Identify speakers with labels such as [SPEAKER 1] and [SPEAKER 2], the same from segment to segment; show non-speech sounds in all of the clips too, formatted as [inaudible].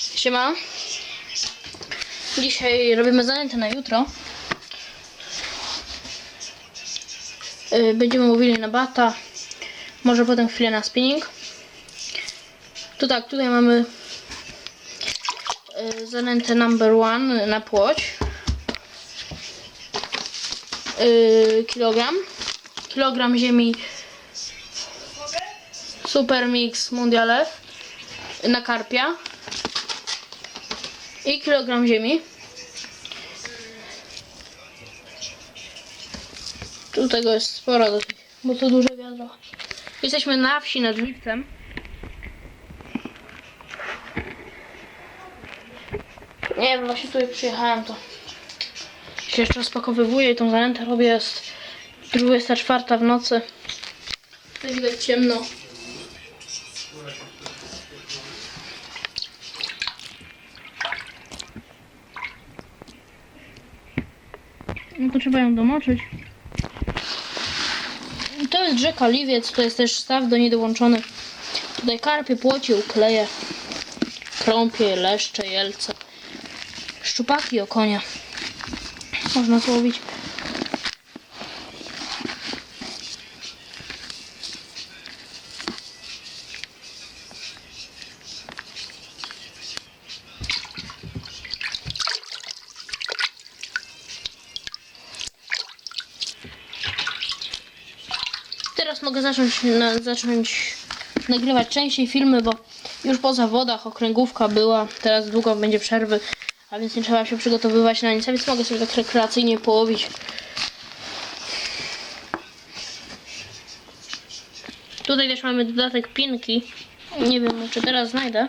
[SPEAKER 1] Siema. Dzisiaj robimy zajęte na jutro. Yy, Będziemy mówili na bata. Może potem chwilę na spinning. Tu tak, tutaj mamy yy, zanętę number one na płoć. Yy, kilogram. Kilogram ziemi Super Mix Mundiale na karpia i kilogram ziemi. Tu tego jest sporo dosyć, bo to duże wiadro. Jesteśmy na wsi nad Lipcem. Nie wiem, właśnie tutaj przyjechałem, to się jeszcze rozpakowywuję i tą zanętę robię, jest 24 w nocy. Tutaj widać ciemno. No to trzeba ją domoczyć. To jest rzeka Liwiec, to jest też staw do niej dołączony. Tutaj karpie, płocie, ukleje, krąpie, leszcze, jelce, szczupaki, okonia. Można złowić. Mogę zacząć, na, zacząć nagrywać częściej filmy, bo już po zawodach okręgówka była, teraz długo będzie przerwy, a więc nie trzeba się przygotowywać na nic, a więc mogę sobie tak rekreacyjnie połowić. Tutaj też mamy dodatek pinki. Nie wiem, czy teraz znajdę.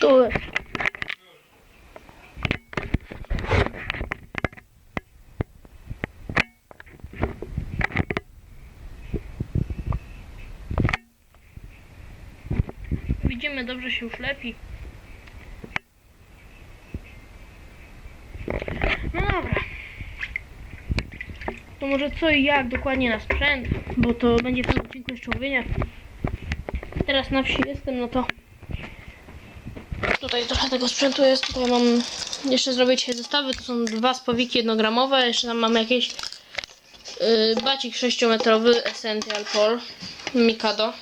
[SPEAKER 1] Tu. Widzimy, dobrze się już lepi. No dobra. To może co i jak dokładnie na sprzęt, bo to będzie w tym odcinku jeszcze łowienia. Teraz na wsi jestem, no to Tutaj trochę tego sprzętu jest. Tutaj mam jeszcze zrobić dzisiaj zestawy. To są dwa spowiki jednogramowe. Jeszcze tam mam jakieś yy, bacik 6-metrowy Essential Pol Mikado.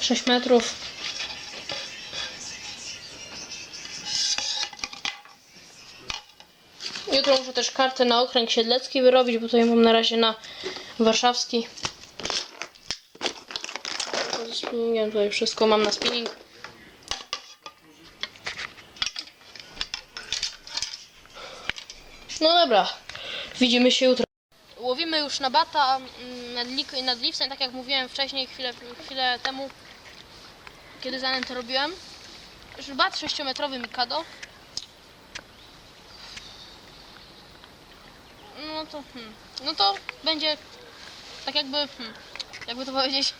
[SPEAKER 1] Sześć metrów. Jutro muszę też kartę na okręg siedlecki wyrobić, bo tutaj mam na razie na warszawski. Ze spinningiem tutaj wszystko mam na spinning. No dobra, widzimy się jutro. Łowimy już na bata nad, liftem, tak jak mówiłem wcześniej, chwilę, chwilę temu, kiedy zanętę robiłem. Już bat 6-metrowy Mikado. No to, hmm, no to będzie tak jakby, hmm, jakby to powiedzieć.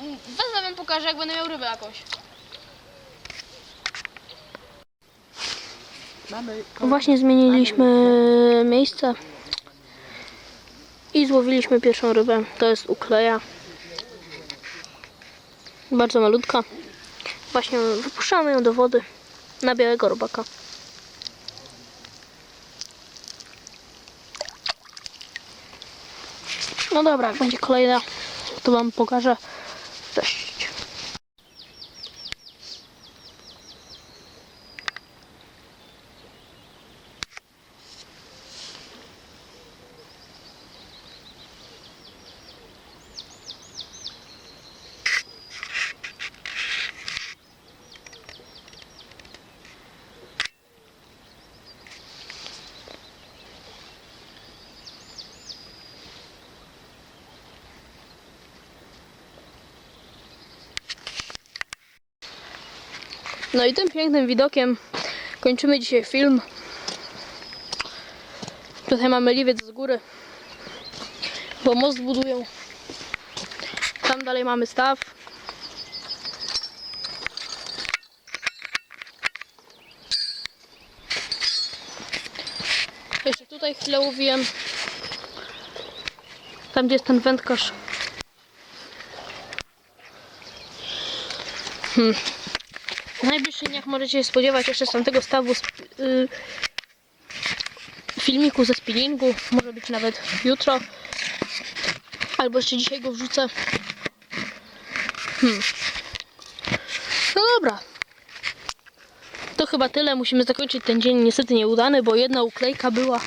[SPEAKER 1] Mm, Wezmę wam pokażę, jak będę miał rybę jakąś.
[SPEAKER 2] Mamy
[SPEAKER 1] Właśnie zmieniliśmy miejsce i złowiliśmy pierwszą rybę. To jest ukleja. Bardzo malutka. Właśnie wypuszczamy ją do wody na białego robaka. No dobra, jak będzie kolejna, to wam pokażę. Cześć. No i tym pięknym widokiem kończymy dzisiaj film. Tutaj mamy liwiec z góry, bo most budują. dalej mamy staw. Jeszcze tutaj chwilę łowiłem. Tam gdzie jest ten wędkarz. Hmm. W najbliższych dniach możecie się spodziewać jeszcze z tamtego stawu z, y, filmiku ze spinningu. Może być nawet jutro. Albo jeszcze dzisiaj go wrzucę. Hmm. No dobra. To chyba tyle. Musimy zakończyć ten dzień niestety nieudany, bo jedna uklejka była.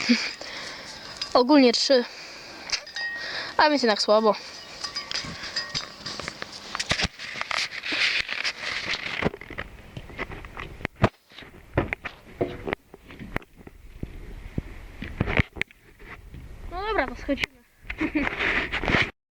[SPEAKER 1] [laughs] Ogólnie trzy. A więc jednak słabo. Dobra, to schodzi.